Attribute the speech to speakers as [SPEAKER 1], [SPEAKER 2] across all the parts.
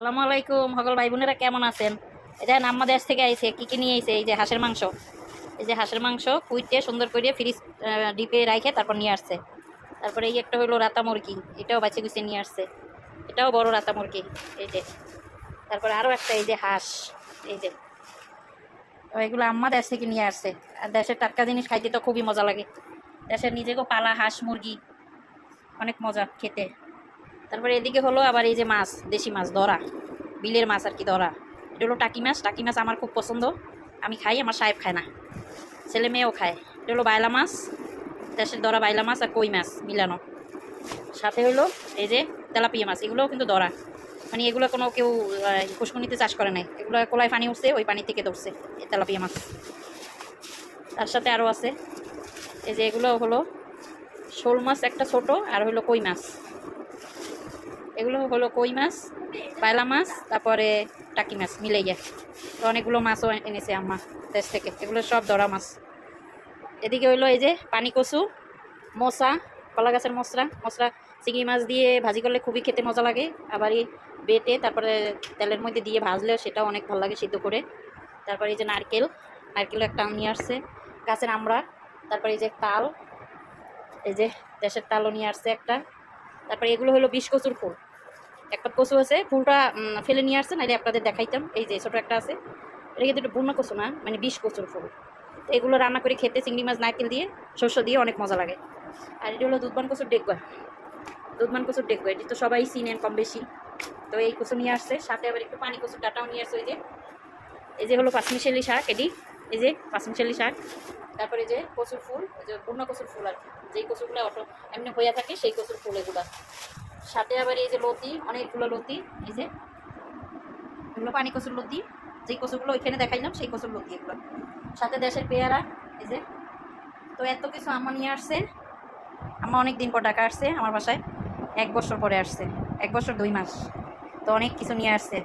[SPEAKER 1] আসসালামু আলাইকুম, সকল ভাই বোনেরা কেমন আছেন? এটা আম্মা দেশ থেকে আইছে, কি কি নিয়ে আইছে? এই যে হাঁসের মাংস। এই যে হাঁসের মাংস, কুইটে, সুন্দর করে ফ্রিজ ডিপে রাখে তারপর নিয়ে আসছে। তারপরে এই একটা হলো রাতা মুরগি, এটাও বাচ্চা গুছিয়ে নিয়ে আসছে। এটাও বড় রাতা মুরগি, এই যে। তারপরে আরও একটা, এই যে হাঁস, এই যে। এগুলো আম্মা দেশ থেকে নিয়ে আসছে। আর দেশের টাটকা জিনিস খাইতে তো খুবই মজা লাগে। দেশের নিজেকেও পালা হাঁস মুরগি, অনেক মজা খেতে। তারপরে এদিকে হলো আবার এই যে মাছ, দেশি মাছ ধরা বিলের মাছ আর কি ধরা এটা হলো টাকি মাছ। টাকি মাছ আমার খুব পছন্দ। আমি খাই, আমার সাহেব খায় না। ছেলে মেয়েও খায়। এটা হলো বাইলা মাছ, দেশের ধরা বাইলা মাছ আর কই মাছ মিলানো। সাথে হলো এই যে তেলাপিয়া মাছ, এগুলোও কিন্তু ধরা মানে এগুলো কোনো কেউ পুষ্কনিতে চাষ করে নাই। এগুলো কোলায় পানি উঠছে, ওই পানি থেকে ধরছে তেলাপিয়া মাছ। তার সাথে আরও আছে। এই যে এগুলো হলো শোল মাছ, একটা ছোট, আর হলো কই মাছ। এগুলো হলো কই মাছ, পায়লা মাছ, তারপরে টাকি মাছ মিলে গিয়ে তো অনেকগুলো মাছও এনেছে আমার দেশ থেকে। এগুলো সব ধরা মাছ। এদিকে হইল এই যে পানি কচু, মশা, কলা গাছের মশলা মশলা চিংড়ি মাছ দিয়ে ভাজি করলে খুবই খেতে মজা লাগে। আবার এই বেটে, তারপরে তেলের মধ্যে দিয়ে ভাজলে সেটাও অনেক ভালো লাগে সিদ্ধ করে। তারপরে এই যে নারকেল নারকেল একটা নিয়ে আসছে। গাছের আমড়া তারপরে এই যে তাল, এই যে দেশের তালও নিয়ে আসছে একটা। তারপরে এগুলো হলো বিষ কচুর ফুল। একটা কচু আছে, ফুলটা ফেলে নিয়ে আসছে নাহলে আপনাদের দেখাইতাম। এই যে ছোটো একটা আছে, এটা কিন্তু একটু বুনো কচু না মানে বিষ কচুর ফুল। এগুলো রান্না করে খেতে চিংড়ি মাছ, নারকেল দিয়ে শস্য দিয়ে অনেক মজা লাগে। আর এটি হলো দুধবান কচুর ডেকুয়া দুধবান কচুর ডেকুয়া এটি তো সবাই চিনেন কম বেশি। তো এই কচু নিয়ে আসছে, সাথে আবার একটু পানি কচুর ডাটাও নিয়ে আসছে ওই যে। এই যে হলো পাঁচমিশালি শাক, এটি। এই যে পাঁচমিশালি শাক। তারপরে যে কচুর ফুল যে পূর্ণ কচুর ফুল আর যেই কচুগুলো অটো এমনি হইয়া থাকে, সেই কচুর ফুল এগুলা। সাথে আবার এই যে লতি, অনেকগুলো লতি, এই যে এগুলো পানি কচুর লতি, যেই কচুগুলো ওইখানে দেখাইলাম, সেই কচুর লতি এগুলো। সাথে দেশের পেয়ারা, এই যে। তো এত কিছু আমার নিয়ে আসছে। আমার অনেক দিন পর টাকা আসছে আমার বাসায়। এক বছর পরে আসছে। এক বছর দুই মাস। তো অনেক কিছু নিয়ে আসছে।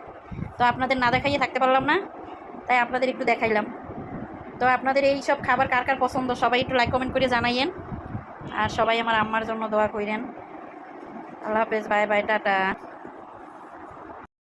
[SPEAKER 1] তো আপনাদের না দেখাইয়ে থাকতে পারলাম না, তাই আপনাদের একটু দেখাইলাম। তো আপনাদের এই সব খাবার কার কার পছন্দ, সবাই একটু লাইক কমেন্ট করে জানাইয়েন। আর সবাই আমার আম্মার জন্য দোয়া কইরেন। আল্লাহ হাফেজ বাই বাই টাটা